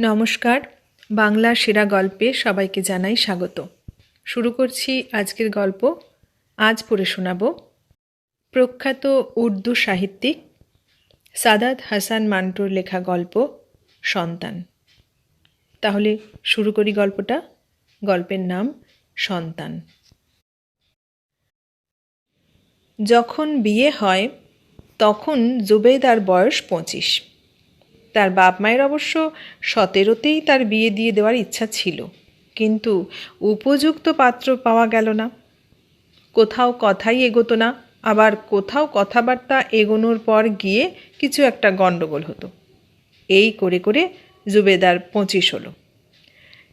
নমস্কার। বাংলা সেরা গল্পে সবাইকে জানাই স্বাগত। শুরু করছি আজকের গল্প। আজ পড়ে শোনাব। প্রখ্যাত উর্দু সাহিত্যিক সাদাত হাসান মান্টুর লেখা গল্প সন্তান। তাহলে শুরু করি গল্পটা। গল্পের নাম সন্তান। যখন বিয়ে হয়, তখন জুবেদার বয়স পঁচিশ। তার বাপ মায়ের অবশ্য সতেরোতেই তার বিয়ে দিয়ে দেওয়ার ইচ্ছা ছিল। কিন্তু উপযুক্ত পাত্র পাওয়া গেল না। কোথাও কথাই এগোতো না, আবার কোথাও কথাবার্তা এগোনোর পর গিয়ে কিছু একটা গণ্ডগোল হতো। এই করে করে জুবেদার পঁচিশ হলো।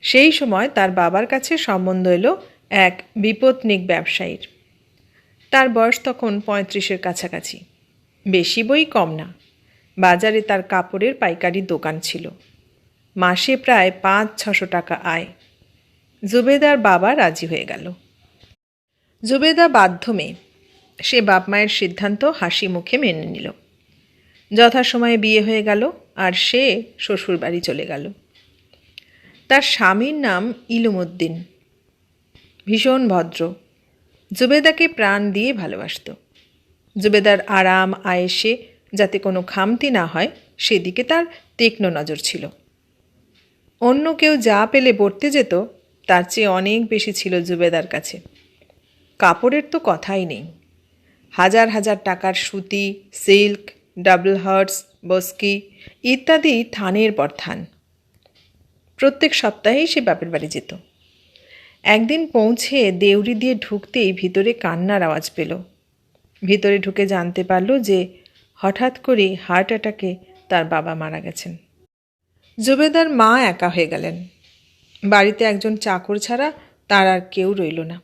সেই সময় তার বাবার কাছে সম্বন্ধ এলো এক বিপত্নিক ব্যবসায়ীর। তার বয়স তখন পঁয়ত্রিশের কাছাকাছি। বেশি বই কম না। বাজারে তার কাপড়ের পাইকারি দোকান ছিল। মাসে প্রায় পাঁচ, ছশো টাকা আয়। জুবেদার বাবা রাজি হয়ে গেল। জুবেদা বাধ্য মেয়ে। সে বাপ মায়ের সিদ্ধান্ত হাসি মুখে মেনে নিল। যথাসময়ে বিয়ে হয়ে গেল আর সে শ্বশুর বাড়ি চলে গেল। তার স্বামীর নাম ইলুমুদ্দিন। ভীষণ ভদ্র। জুবেদাকে প্রাণ দিয়ে ভালোবাসত। জুবেদার আরাম, আয়েসে যাতে কোনো খামতি না হয়, সেদিকে তার তীক্ষ্ণ নজর ছিল। অন্য কেউ যা পেলে বর্তে যেত, তার চেয়ে অনেক বেশি ছিল জুবেদার কাছে। কাপড়ের তো কথাই নেই। হাজার হাজার টাকার সুতি, সিল্ক, ডাবল হার্টস, বস্কি ইত্যাদি থানের পর থান। প্রত্যেক সপ্তাহেই সে বাপের বাড়ি যেত। একদিন পৌঁছে দেউরি দিয়ে ঢুকতেই ভিতরে কান্নার আওয়াজ পেল। ভিতরে ঢুকে জানতে পারল যে হঠাৎ করে হার্ট অ্যাটাকে তার বাবা মারা গেছেন। জুবেদার মা একা হয়ে গেলেন। বাড়িতে একজন চাকর ছাড়া তার আর কেউ রইল না।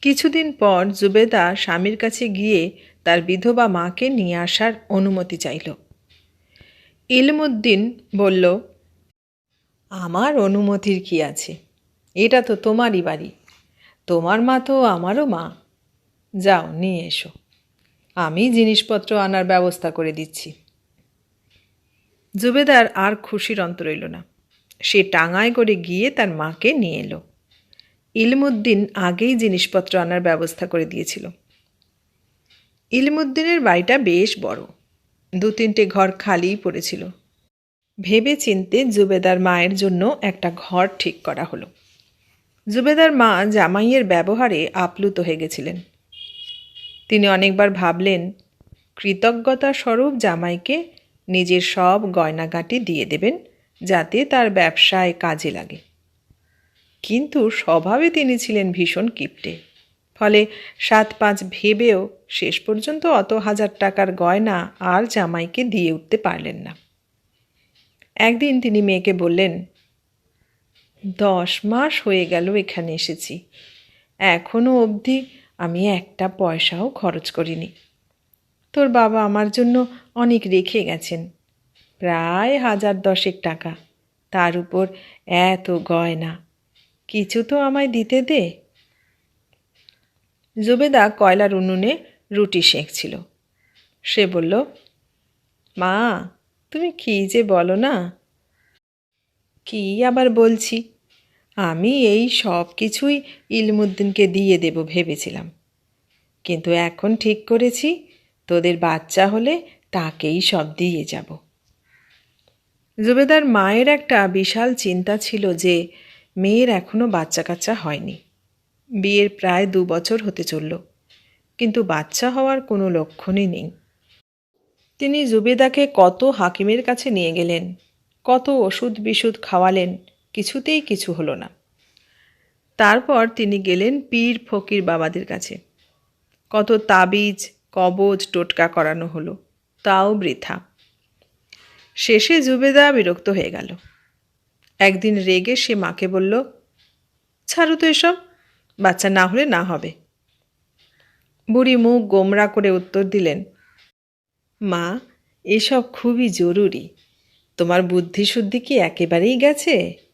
কিছুদিন পর জুবেদা স্বামীর কাছে গিয়ে তার বিধবা মাকে নিয়ে আসার অনুমতি চাইল। ইলমুদ্দিন বলল, আমার অনুমতির কি আছে? এটা তো তোমারই বাড়ি। তোমার মা তো আমারও মা। যাও, নিয়ে এসো। আমি জিনিসপত্র আনার ব্যবস্থা করে দিচ্ছি। জুবেদার আর খুশির অন্ত রইল না। সে টাঙায় করে গিয়ে তার মাকে নিয়ে এলো। ইলমুদ্দিন আগেই জিনিসপত্র আনার ব্যবস্থা করে দিয়েছিল। ইলমুদ্দিনের বাড়িটা বেশ বড়। দু তিনটে ঘর খালিই পড়েছিল। ভেবে চিনতে জুবেদার মায়ের জন্য একটা ঘর ঠিক করা হলো। জুবেদার মা জামাইয়ের ব্যবহারে আপ্লুত হয়ে গেছিলেন। তিনি অনেকবার ভাবলেন, কৃতজ্ঞতা স্বরূপ জামাইকে নিজের সব গয়নাগাটি দিয়ে দেবেন, যাতে তার ব্যবসায় কাজে লাগে। কিন্তু স্বভাবে তিনি ছিলেন ভীষণ কিপটে। ফলে সাত পাঁচ ভেবেও শেষ পর্যন্ত অত হাজার টাকার গয়না আর জামাইকে দিয়ে উঠতে পারলেন না। একদিন তিনি মেয়েকে বললেন, দশ মাস হয়ে গেল এখানে এসেছি। এখনও অবধি আমি একটা পয়সাও খরচ করিনি। তোর বাবা আমার জন্য অনেক রেখে গেছেন, প্রায় হাজার দশেক টাকা। তার উপর এত গয়না, কিছু তো আমায় দিতে দে। জুবেদা কয়লার উনুনে রুটি সেঁকছিল। সে বলল, মা, তুমি কী যে বলো না? কী আবার বলছি? আমি এই সব কিছুই ইলমুদ্দিনকে দিয়ে দেব ভেবেছিলাম। কিন্তু এখন ঠিক করেছি, তোদের বাচ্চা হলে তাকেই সব দিয়ে যাব। জুবেদার মায়ের একটা বিশাল চিন্তা ছিল যে মেয়ের এখনও বাচ্চা কাচ্চা হয়নি। বিয়ের প্রায় দু বছর হতে চলল, কিন্তু বাচ্চা হওয়ার কোনো লক্ষণই নেই। তিনি জুবেদাকে কত হাকিমের কাছে নিয়ে গেলেন, কত ওষুধ বিশুধ খাওয়ালেন, কিছুতেই কিছু হলো না। তারপর তিনি গেলেন পীর ফকির বাবাদের কাছে। কত তাবিজ, কবজ টোটকা করানো হলো, তাও বৃথা। শেষে জুবেদা বিরক্ত হয়ে গেল। একদিন রেগে সে মাকে বলল, ছাড়ো তো এসব, বাচ্চা না হলে না হবে। বুড়ি মুখ গোমরা করে উত্তর দিলেন, মা, এসব খুবই জরুরি। তোমার বুদ্ধিশুদ্ধি কি একেবারেই গেছে?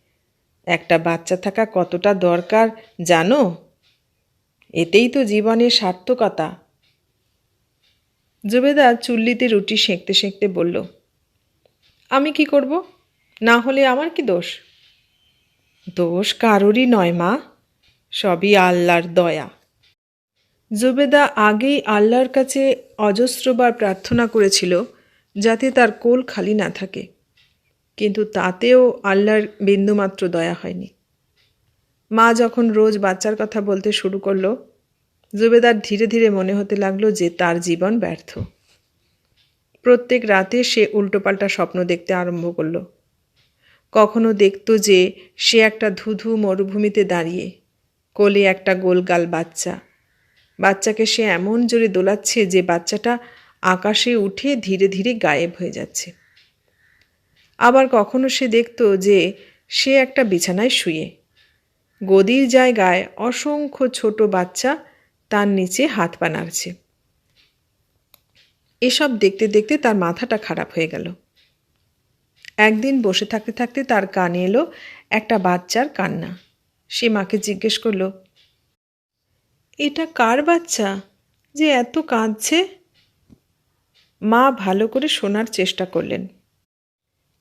একটা বাচ্চা থাকা কতটা দরকার জানো? এতেই তো জীবনের সার্থকতা। জুবেদা চুল্লিতে রুটি সেঁকতে সেঁকতে বলল, আমি কি করব? না হলে আমার কি দোষ? দোষ কারোরই নয় মা, সবই আল্লাহর দয়া। জুবেদা আগেই আল্লাহর কাছে অজস্রবার প্রার্থনা করেছিল যাতে তার কোল খালি না থাকে। কিন্তু তাতেও আল্লাহর বিন্দুমাত্র দয়া হয়নি। মা যখন রোজ বাচ্চার কথা বলতে শুরু করল, জুবেদার ধীরে ধীরে মনে হতে লাগল যে তার জীবন ব্যর্থ। প্রত্যেক রাতে সে উল্টোপাল্টা স্বপ্ন দেখতে আরম্ভ করল। কখনো দেখত যে সে একটা ধুধু মরুভূমিতে দাঁড়িয়ে, কোলে একটা গোলগাল বাচ্চা। বাচ্চাকে সে এমন জোরে দোলাচ্ছে যে বাচ্চাটা আকাশে উঠে ধীরে ধীরে গায়েব হয়ে যাচ্ছে। আবার কখনো সে দেখত যে সে একটা বিছানায় শুয়ে। গদির জায়গায় অসংখ্য ছোট বাচ্চা তার নিচে হাত পা নাড়ছে এসব দেখতে দেখতে তার মাথাটা খারাপ হয়ে গেল। একদিন বসে থাকতে থাকতে তার কানে এলো একটা বাচ্চার কান্না। সে মাকে জিজ্ঞেস করল, এটা কার বাচ্চা যে এত কাঁদছে? মা ভালো করে শোনার চেষ্টা করলেন।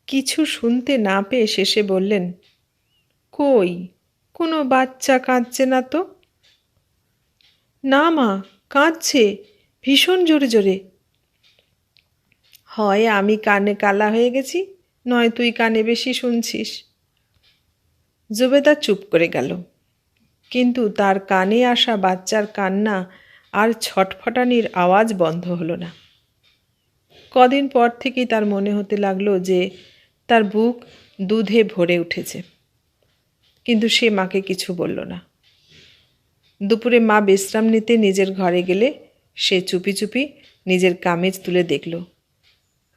কিছু শুনতে না পেয়ে শেষে বললেন, কই, কোনো বাচ্চা কাঁদছে না তো? না মা, কাঁদছে, ভীষণ জোরে জোরে। হয়, আমি কানে কালা হয়ে গেছি, নয় তুই কানে বেশি শুনছিস। জুবেদা চুপ করে গেল। কিন্তু তার কানে আসা বাচ্চার কান্না আর ছটফটানির আওয়াজ বন্ধ হলো না। কদিন পর থেকেই তার মনে হতে লাগল যে তার বুক দুধে ভরে উঠেছে। কিন্তু সে মাকে কিছু বলল না। দুপুরে মা বিশ্রাম নিতে নিজের ঘরে গেলে সে চুপি চুপি নিজের কামেজ তুলে দেখল।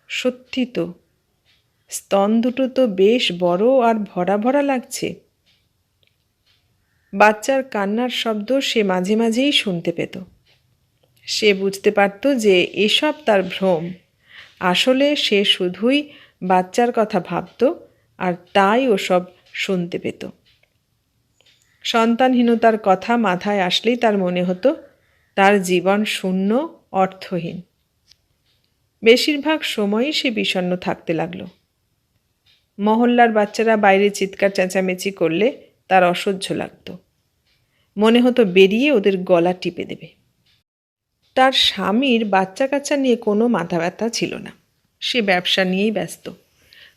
সত্যি তো, স্তন দুটো তো বেশ বড় আর ভরা ভরা লাগছে। বাচ্চার কান্নার শব্দ সে মাঝে মাঝেই শুনতে পেত। সে বুঝতে পারত যে এসব তার ভ্রম। আসলে সে শুধুই বাচ্চার কথা ভাবত আর তাই ওসব শুনতে পেত। সন্তানহীনতার কথা মাথায় আসলেই তার মনে হতো, তার জীবন শূন্য, অর্থহীন। বেশিরভাগ সময়ই সে বিষণ্ন থাকতে লাগল। মহল্লার বাচ্চারা বাইরে চিৎকার চেঁচামেচি করলে তার অসহ্য লাগতো। মনে হতো বেরিয়ে ওদের গলা টিপে দেবে। তার স্বামীর বাচ্চা কাচ্চা নিয়ে কোনো মাথা ব্যথা ছিল না। সে ব্যবসা নিয়েই ব্যস্ত।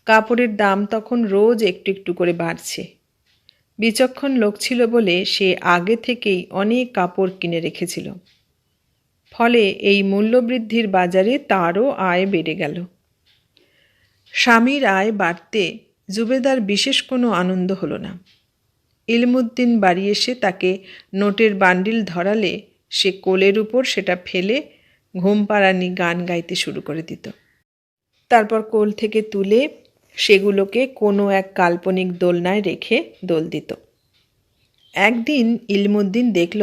কাপড়ের দাম তখন রোজ একটু একটু করে বাড়ছে। বিচক্ষণ লোক ছিল বলে সে আগে থেকেই অনেক কাপড় কিনে রেখেছিল। ফলে এই মূল্যবৃদ্ধির বাজারে তারও আয় বেড়ে গেল। স্বামীর আয় বাড়তে জুবেদার বিশেষ কোনো আনন্দ হলো না। ইলমুদ্দিন বাড়ি এসে তাকে নোটের বান্ডিল ধরালে সে কোলের উপর সেটা ফেলে ঘুম পাড়ানি গান গাইতে শুরু করে দিত। তারপর কোল থেকে তুলে সেগুলোকে কোনো এক কাল্পনিক দোলনায় রেখে দোল দিত। একদিন ইলমুদ্দিন দেখল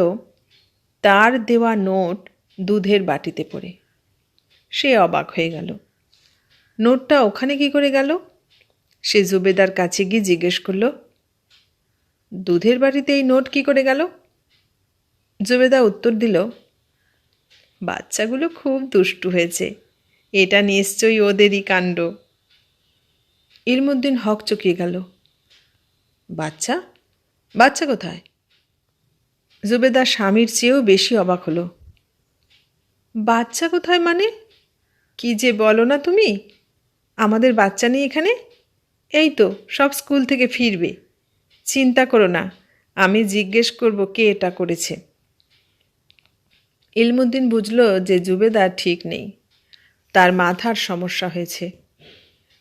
তার দেওয়া নোট দুধের বাটিতে পড়ে। সে অবাক হয়ে গেল। নোটটা ওখানে কি করে গেল? সে জুবেদার কাছে গিয়ে জিজ্ঞেস করল, দুধের বাড়িতে এই নোট কি করে গেল? জুবেদা উত্তর দিল, বাচ্চাগুলো খুব দুষ্টু হয়েছে। এটা নিশ্চয়ই ওদেরই কাণ্ড। ইলমুদ্দিন হক চকিয়ে গেল। বাচ্চা? বাচ্চা কোথায়? জুবেদা স্বামীর চেয়েও বেশি অবাক হলো। বাচ্চা কোথায় মানে? কি যে বলো না তুমি? আমাদের বাচ্চা নেই এখানে? এই তো, সব স্কুল থেকে ফিরবে। চিন্তা করো না, আমি জিজ্ঞেস করব কে এটা করেছে। ইলমুদ্দিন বুঝল যে জুবেদার ঠিক নেই। তার মাথার সমস্যা হয়েছে।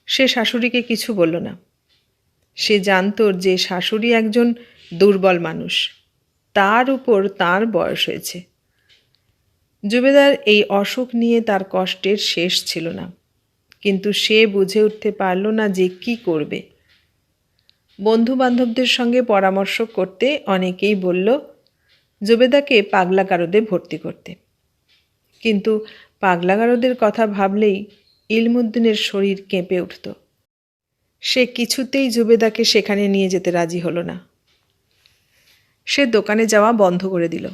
সে শাশুড়িকে কিছু বলল না। সে জানত যে শাশুড়ি একজন দুর্বল মানুষ। তার উপর তার বয়স হয়েছে। জুবেদার এই অসুখ নিয়ে তার কষ্টের শেষ ছিল না। কিন্তু সে বুঝে উঠতে পারল না যে কি করবে। বন্ধু বান্ধবদের সঙ্গে পরামর্শ করতে অনেকেই বলল, জুবেদাকে পাগলা গারদে ভর্তি করতে। কিন্তু পাগলা গারদের কথা ভাবলেই ইলমুদ্দিনের শরীর কেঁপে উঠত। সে কিছুতেই জুবেদাকে সেখানে নিয়ে যেতে রাজি হলো না। সে দোকানে যাওয়া বন্ধ করে দিল।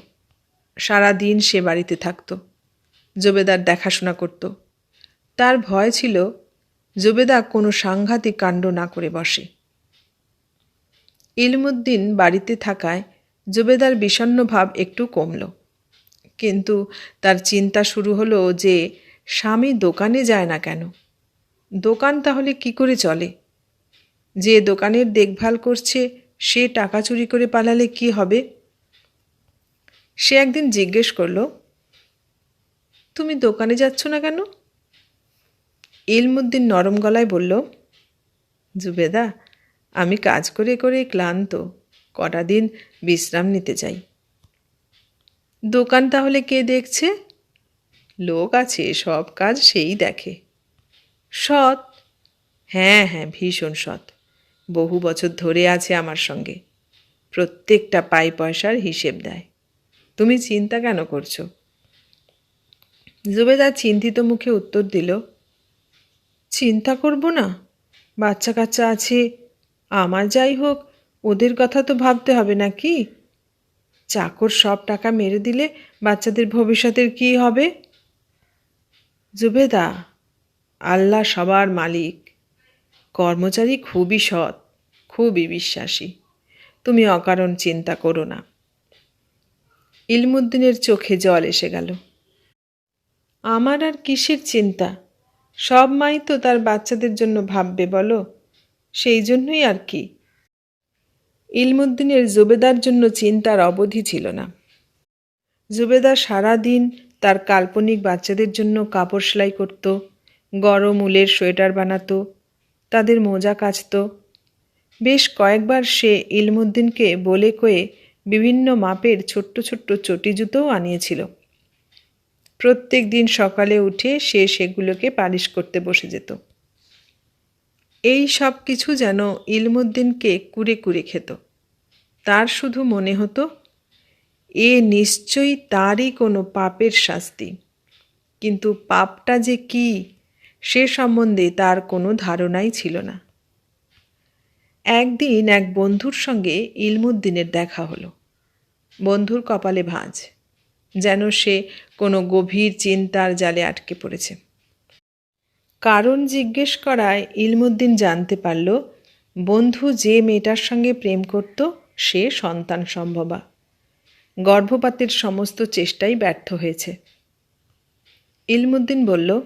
সারা দিন সে বাড়িতে থাকত। জুবেদার দেখাশোনা করত। তার ভয় ছিল জুবেদা কোনো সাংঘাতিক কাণ্ড না করে বসে। ইলমুদ্দিন বাড়িতে থাকায় জুবেদার বিষণ্ণ ভাব একটু কমল। কিন্তু তার চিন্তা শুরু হলো যে স্বামী দোকানে যায় না কেন? দোকান তাহলে কি করে চলে? যে দোকানের দেখভাল করছে, সে টাকা চুরি করে পালালে কি হবে? সে একদিন জিজ্ঞেস করল, তুমি দোকানে যাচ্ছ না কেন? ইলমুদ্দিন নরম গলায় বলল, জুবেদা, আমি কাজ করে করে ক্লান্ত। কটা দিন বিশ্রাম নিতে চাই। দোকান তাহলে কে দেখছে? লোক আছে, সব কাজ সেই দেখে। সৎ? হ্যাঁ হ্যাঁ ভীষণ সৎ। বহু বছর ধরে আছে আমার সঙ্গে। প্রত্যেকটা পাই পয়সার হিসেব দেয়। তুমি চিন্তা কেন করছ? জুবেদা চিন্তিত মুখে উত্তর দিল, চিন্তা করব না। বাচ্চা কাচ্চা আছে। আমার যাই হোক, ওদের কথা তো ভাবতে হবে নাকি? চাকর সব টাকা মেরে দিলে বাচ্চাদের ভবিষ্যতের কি হবে? জুবেদা, আল্লাহ সবার মালিক। কর্মচারী খুবই সৎ, খুবই বিশ্বাসী। তুমি অকারণ চিন্তা করো না। ইলমুদ্দিনের চোখে জল এসে গেল। আমার আর কিসের চিন্তা? সব মাই তো তার বাচ্চাদের জন্য ভাববে বলো? সেই জন্যই আর কি? ইলমুদ্দিনের জুবেদার জন্য চিন্তার অবধি ছিল না। জুবেদা সারাদিন তার কাল্পনিক বাচ্চাদের জন্য কাপড় সেলাই করত, গরম উলের সোয়েটার বানাতো, তাদের মোজা কাচত। বেশ কয়েকবার সে ইলমুদ্দিনকে বলে কয়ে বিভিন্ন মাপের ছোট্ট ছোট্ট চটি জুতোও আনিয়েছিল। প্রত্যেক দিন সকালে উঠে সে সেগুলোকে পালিশ করতে বসে যেত। এই সব কিছু যেন ইলমুদ্দিনকে কুড়ে কুড়ে খেত। তার শুধু মনে হতো, এ নিশ্চয়ই তারই কোনো পাপের শাস্তি। কিন্তু পাপটা যে কি, সে সম্বন্ধে তার কোনো ধারণাই ছিল না। একদিন এক বন্ধুর সঙ্গে ইলমুদ্দিনের দেখা হলো। বন্ধুর কপালে ভাঁজ, যেন সে কোনো গভীর চিন্তার জালে আটকে পড়েছে। কারণ জিজ্ঞেস করায় ইলমুদ্দিন জানতে পারল, বন্ধু যে মেয়েটার সঙ্গে প্রেম করত সে সন্তান সম্ভবা। গর্ভপাতের সমস্ত চেষ্টাই ব্যর্থ হয়েছে। ইলমুদ্দিন বলল,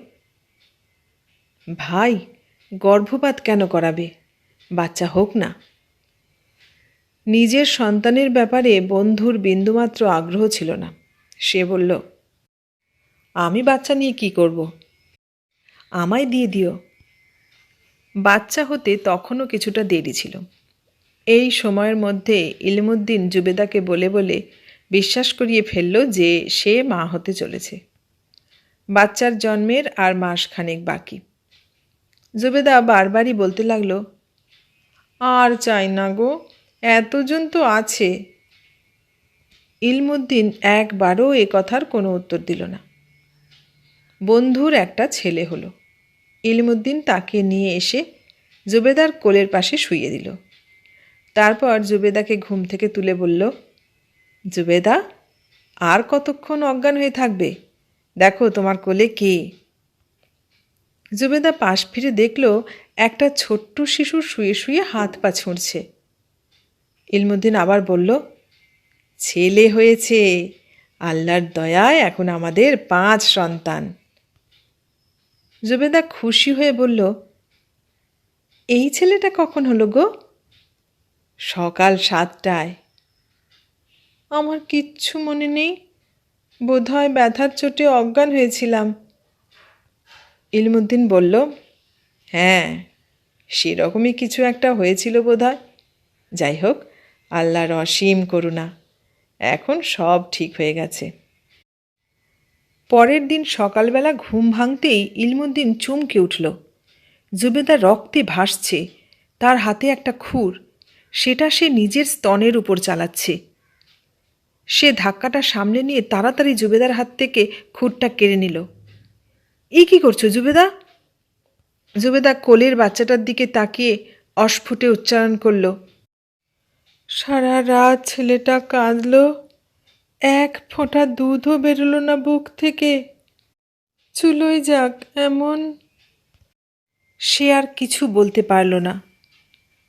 ভাই, গর্ভপাত কেন করাবে? বাচ্চা হোক না। নিজের সন্তানের ব্যাপারে বন্ধুর বিন্দুমাত্র আগ্রহ ছিল না। সে বলল, আমি বাচ্চা নিয়ে কি করব? আমায় দিয়ে দিও। বাচ্চা হতে তখনও কিছুটা দেরি ছিল। এই সময়ের মধ্যে ইলমুদ্দিন জুবেদাকে বলে বলে বিশ্বাস করিয়ে ফেলল যে সে মা হতে চলেছে। বাচ্চার জন্মের আর মাসখানেক বাকি। জুবেদা বারবারই বলতে লাগল, আর চাই না গো, এতজন তো আছে। ইলমুদ্দিন একবারও এ কথার কোনো উত্তর দিল না। বন্ধুর একটা ছেলে হলো। ইলমুদ্দিন তাকে নিয়ে এসে জুবেদার কোলের পাশে শুইয়ে দিল। তারপর জুবেদাকে ঘুম থেকে তুলে বলল, জুবেদা, আর কতক্ষণ অজ্ঞান হয়ে থাকবে? দেখো তোমার কোলে কে? জুবেদা পাশ ফিরে দেখল, একটা ছোট্ট শিশু শুয়ে শুয়ে হাত পা ছুঁড়ছে। ইলমুদ্দিন আবার বলল, ছেলে হয়েছে। আল্লাহর দয়ায় এখন আমাদের পাঁচ সন্তান। জুবেদা খুশি হয়ে বলল, এই ছেলেটা কখন হলো গো? সকাল সাতটায়। আমার কিচ্ছু মনে নেই। বোধহয় ব্যথার চোটে অজ্ঞান হয়েছিলাম। ইলমুদ্দিন বলল হ্যাঁ সেরকমই কিছু একটা হয়েছিল বোধহয়। যাই হোক, আল্লাহর অসীম করুণা, এখন সব ঠিক হয়ে গেছে। পরের দিন সকালবেলা ঘুম ভাঙতেই ইলমুদ্দিন চমকে উঠল। জুবেদা রক্তে ভাসছে, তার হাতে একটা খুর, সেটা সে নিজের স্তনের উপর চালাচ্ছে। সে ধাক্কাটা সামনে নিয়ে তাড়াতাড়ি জুবেদার হাত থেকে খুরটা কেড়ে নিল। এই কী করছ জুবেদা? জুবেদা কোলের বাচ্চাটার দিকে তাকিয়ে অস্ফুটে উচ্চারণ করল, সারা রাত ছেলেটা কাঁদলো। এক ফোঁটা দুধও বেরোলো না বুক থেকে। চুলোই যাক, এমন। সে আর কিছু বলতে পারল না।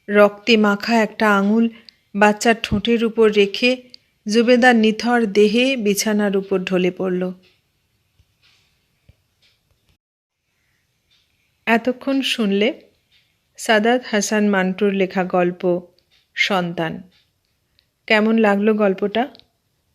রক্তে মাখা একটা আঙুল বাচ্চার ঠোঁটের উপর রেখে জুবেদার নিথর দেহে বিছানার উপর ঢলে পড়ল। এতক্ষণ শুনলে সাদাত হাসান মান্টুর লেখা গল্প, সন্তান। কেমন লাগল গল্পটা?